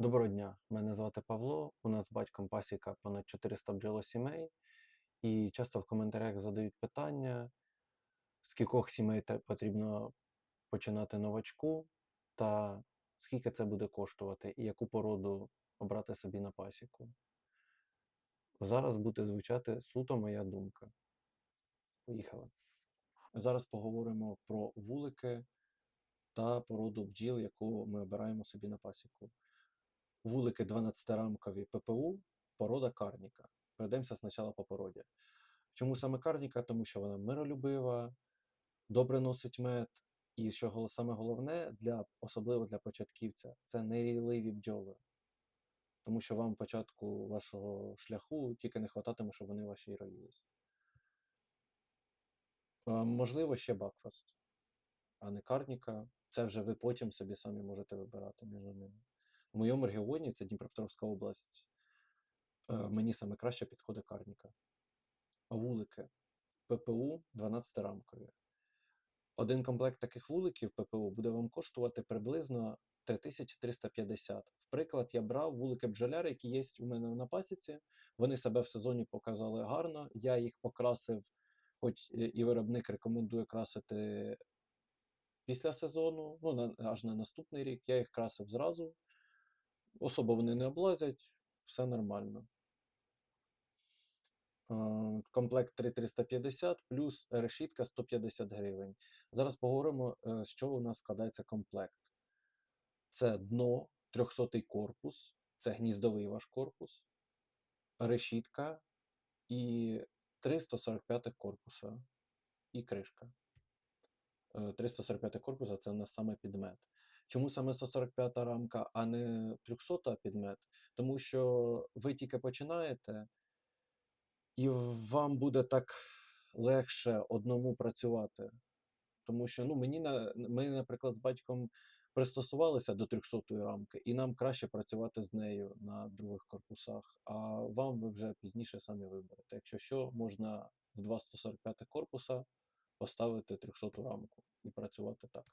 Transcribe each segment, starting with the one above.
Доброго дня, мене звати Павло. У нас з батьком пасіка понад 400 бджолосімей, і часто в коментарях задають питання, з кількох сімей потрібно починати новачку, та скільки це буде коштувати, і яку породу обрати собі на пасіку. Зараз буде звучати суто моя думка. Поїхали. Зараз поговоримо про вулики та породу бджіл, яку ми обираємо собі на пасіку. Вулики 12-рамкові ППУ, порода карніка. Пройдемося спочатку по породі. Чому саме карніка? Тому що вона миролюбива, добре носить мед, і що саме головне, для, особливо для початківця, це нерійливі бджоли. Тому що вам початку вашого шляху тільки не хвататиме, щоб вони ваші роїлись. Можливо, ще Бакфаст, а не карніка. Це вже ви потім собі самі можете вибирати між ними. В моєму регіоні, це Дніпропетровська область, е, мені саме краще підходить карніка. Вулики ППУ 12-рамкові. Один комплект таких вуликів ППУ буде вам коштувати приблизно 3350. В приклад, я брав вулики бджоляри, які є у мене на пасіці. Вони себе в сезоні показали гарно. Я їх покрасив, хоч і виробник рекомендує красити після сезону, ну, аж на наступний рік. Я їх красив зразу. Особо вони не облазять, все нормально. Е, Комплект 3350 плюс решітка 150 гривень. Зараз поговоримо, е, з чого у нас складається комплект. Це дно, 300 корпус, це гніздовий ваш корпус, решітка і 345 корпуса і кришка. Е, 345 корпуса це у нас саме підмет. Чому саме 145 рамка, а не 300 підмет? Тому що ви тільки починаєте, і вам буде так легше одному працювати. Тому що ну, мені, ми, наприклад, з батьком пристосувалися до 300 рамки, і нам краще працювати з нею на других корпусах. А вам ви вже пізніше самі виберете. Якщо що, можна в 2 145 корпуса поставити 300 рамку і працювати так.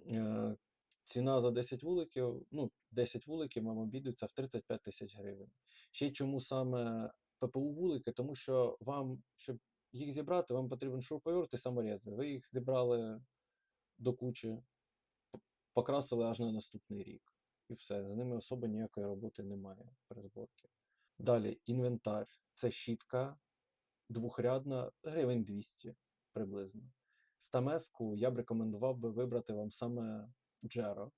Е, Ціна за 10 вуликів, ну, 10 вуликів вам обійдуться в 35 тисяч гривень. Ще чому саме ППУ вулики? Тому що вам, щоб їх зібрати, вам потрібен шуруповерт і саморези. Ви їх зібрали до кучі, покрасили аж на наступний рік. І все. З ними особо ніякої роботи немає при зборці. Далі інвентар. Це щітка двохрядна, гривень 200 приблизно. Стамеску я б рекомендував би вибрати вам саме Джеро.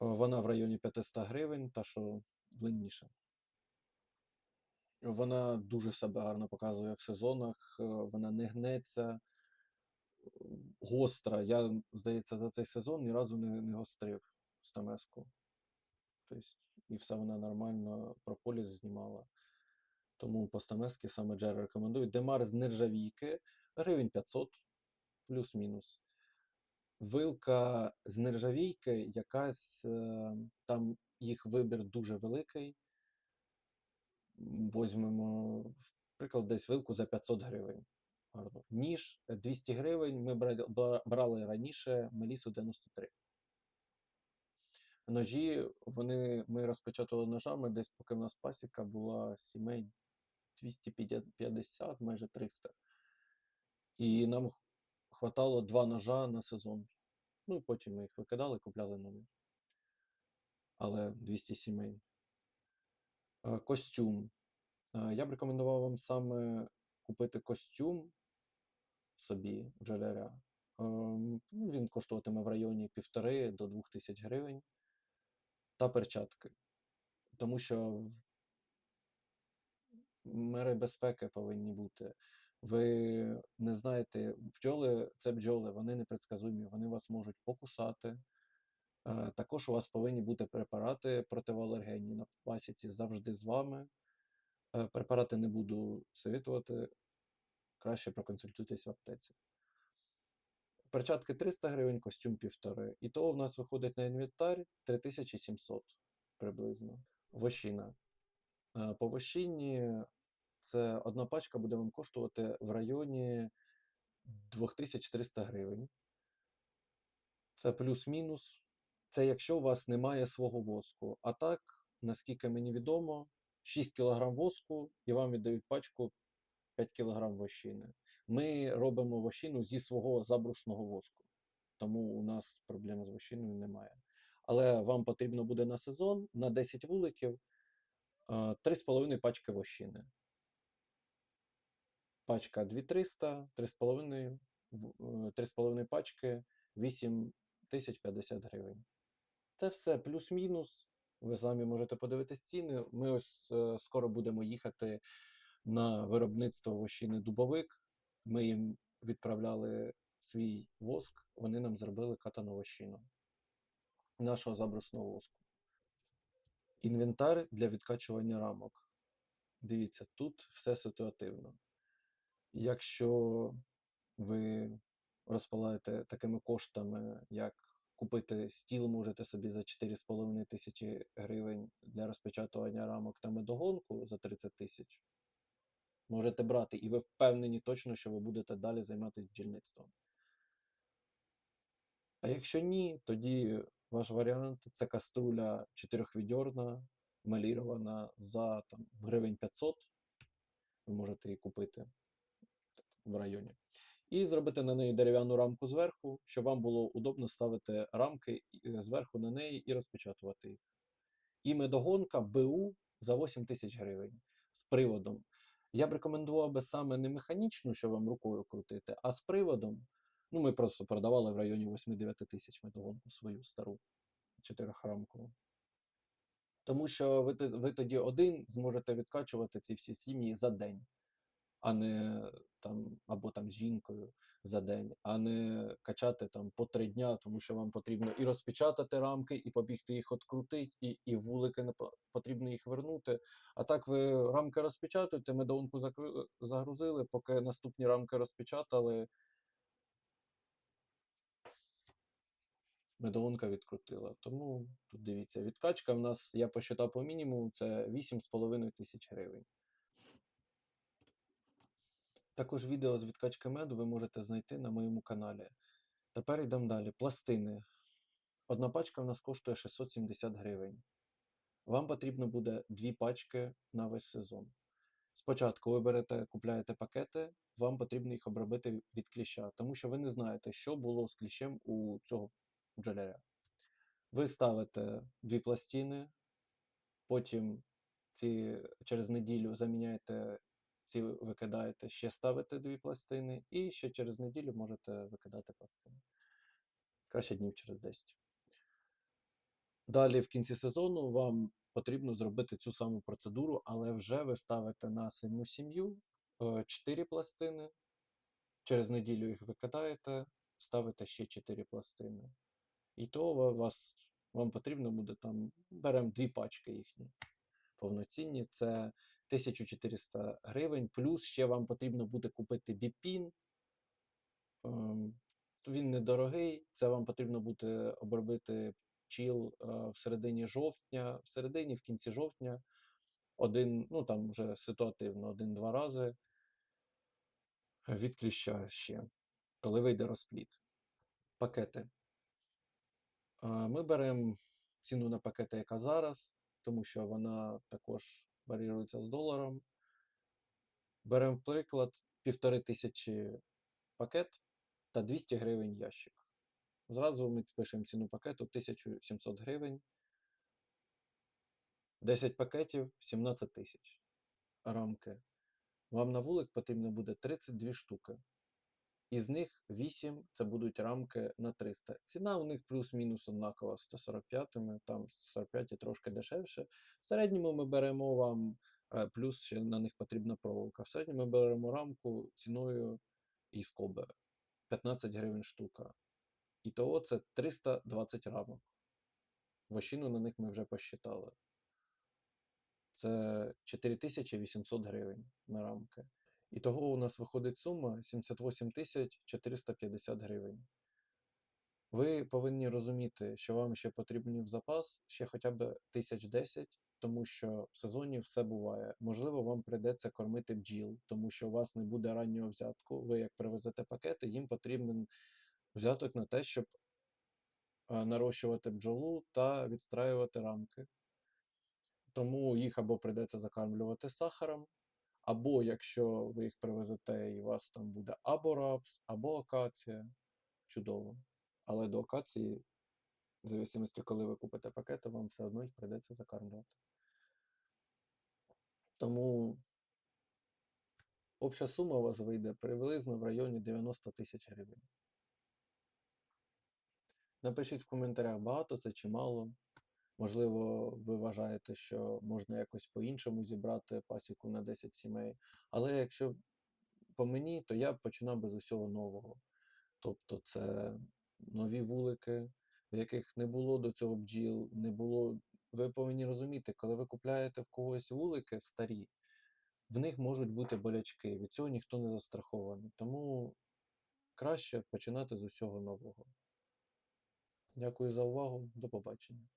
Вона в районі 500 гривень, та що длинніша. Вона дуже себе гарно показує в сезонах, е, вона не гнеться, е, гостра. Я, здається, за цей сезон ні разу не, не гострив стамеску. Тобто, і все вона нормально прополіс знімала. Тому по стамески саме Джеро рекомендую. Демар з нержавійки гривень 500 плюс-мінус. Вилка з нержавійки, якась е, там їх вибір дуже великий. Возьмемо, в приклад, десь вилку за 500 гривень. Ніж е, 200 гривень. Ми брали, раніше Мелісу 93. Ножі, вони, ми розпочатували ножами, десь поки в нас пасіка була сімей 250, майже 300. І нам хватало два ножа на сезон. Ну і потім ми їх викидали, купляли нові. Але 200 сімей. Е, Костюм. Е, Я б рекомендував вам саме купити костюм собі бджоляря. Ем, ну, Він коштуватиме в районі півтори до двох тисяч гривень. Та перчатки. Тому що мери безпеки повинні бути. Ви не знаєте, бджоли це бджоли, вони непредсказуємі, вони вас можуть покусати. Е, Також у вас повинні бути препарати протиалергенні на пасіці завжди з вами. Е, Препарати не буду совітувати, краще проконсультуйтесь в аптеці. Перчатки 300 гривень, костюм півтори. І того в нас виходить на інвентар 3700 приблизно. Вощина. Е, По вощині це одна пачка буде вам коштувати в районі 2300 гривень. Це плюс-мінус. Це якщо у вас немає свого воску. А так, наскільки мені відомо, 6 кг воску і вам віддають пачку 5 кг вощини. Ми робимо вощину зі свого забрусного воску, тому у нас проблем з вощиною немає. Але вам потрібно буде на сезон на 10 вуликів е, 3,5 пачки вощини. Пачка 2300, 3,5 е, 3,5 пачки 8050 гривень. Це все плюс-мінус. Ви самі можете подивитись ціни. Ми ось е, скоро будемо їхати на виробництво вощини дубовик. Ми їм відправляли свій воск, вони нам зробили катану вощину нашого забрусного воску. Інвентар для відкачування рамок. Дивіться, тут все ситуативно. Якщо ви розпалаєте такими коштами, як купити стіл, можете собі за 4,5 тисячі гривень для розпечатування рамок та медогонку за 30 тисяч, можете брати, і ви впевнені точно, що ви будете далі займатися бджільництвом. А якщо ні, тоді ваш варіант це каструля чотирьохвідьорна, малірована за там, гривень 500. Ви можете її купити в районі. І зробити на неї дерев'яну рамку зверху, щоб вам було удобно ставити рамки е, зверху на неї і розпечатувати їх. І медогонка БУ за 8 тисяч гривень з приводом. Я б рекомендував би саме не механічну, що вам рукою крутити, а з приводом. Ну, ми просто продавали в районі 8-9 тисяч медогонку свою стару чотирьохрамкову. Тому що ви, ви тоді один зможете відкачувати ці всі сім'ї за день, а не там, або там з жінкою за день, а не качати там по три дня, тому що вам потрібно і розпечатати рамки, і побігти їх открутити, і, і вулики не потрібно їх вернути. А так ви рамки розпечатуєте, медонку загрузили, поки наступні рамки розпечатали. Медонка відкрутила. Тому тут дивіться, відкачка в нас, я посчитав по мінімуму, це 8,5 тисяч гривень. Також відео з відкачки меду ви можете знайти на моєму каналі. Тепер йдемо далі. Пластини. Одна пачка в нас коштує 670 гривень. Вам потрібно буде дві пачки на весь сезон. Спочатку ви берете, купляєте пакети, вам потрібно їх обробити від кліща, тому що ви не знаєте, що було з кліщем у цього бджоляря. Ви ставите дві пластини, потім ці, через неділю заміняєте ці викидаєте, ще ставите дві пластини, і ще через неділю можете викидати пластини. Краще днів через 10. Далі в кінці сезону вам потрібно зробити цю саму процедуру, але вже ви ставите на саму сім'ю 4 пластини. Через неділю їх викидаєте, ставите ще 4 пластини. І то вас, вам потрібно буде там, беремо дві пачки їхні повноцінні. Це 1400 гривень, плюс ще вам потрібно буде купити біпін. Ем, Він недорогий, це вам потрібно буде обробити пчіл е, в середині жовтня, в середині, в кінці жовтня, один, ну там вже ситуативно, один-два рази від кліща ще, коли вийде розпліт. Пакети. Е, Ми беремо ціну на пакети, яка зараз, тому що вона також варіюється з доларом. Беремо приклад півтори тисячі пакет та 200 гривень ящик. Зразу ми пишемо ціну пакету 1700 гривень. 10 пакетів 17 тисяч. Рамки. Вам на вулик потрібно буде 32 штуки. Із них 8 це будуть рамки на 300. Ціна у них плюс-мінус однакова 145, там 145 і трошки дешевше. В середньому ми беремо вам, е, плюс ще на них потрібна проволока. В середньому ми беремо рамку ціною і скоби 15 гривень штука. І того це 320 рамок. Вощину на них ми вже посчитали. Це 4800 гривень на рамки. І того у нас виходить сума 78 тисяч 450 гривень. Ви повинні розуміти, що вам ще потрібні в запас ще хоча б 1010, тому що в сезоні все буває. Можливо, вам прийдеться кормити бджіл, тому що у вас не буде раннього взятку. Ви як привезете пакети, їм потрібен взяток на те, щоб е, нарощувати бджолу та відстраювати рамки. Тому їх або прийдеться закармлювати сахаром, або якщо ви їх привезете і у вас там буде або рапс, або акація, чудово. Але до акації, в зависимості, коли ви купите пакети, вам все одно їх прийдеться закармлювати. Тому обща сума у вас вийде приблизно в районі 90 тисяч гривень. Напишіть в коментарях, багато це чи мало. Можливо, ви вважаєте, що можна якось по-іншому зібрати пасіку на 10 сімей. Але якщо по мені, то я починав би з усього нового. Тобто це нові вулики, в яких не було до цього бджіл, не було. Ви повинні розуміти, коли ви купляєте в когось вулики старі, в них можуть бути болячки. Від цього ніхто не застрахований. Тому краще починати з усього нового. Дякую за увагу. До побачення.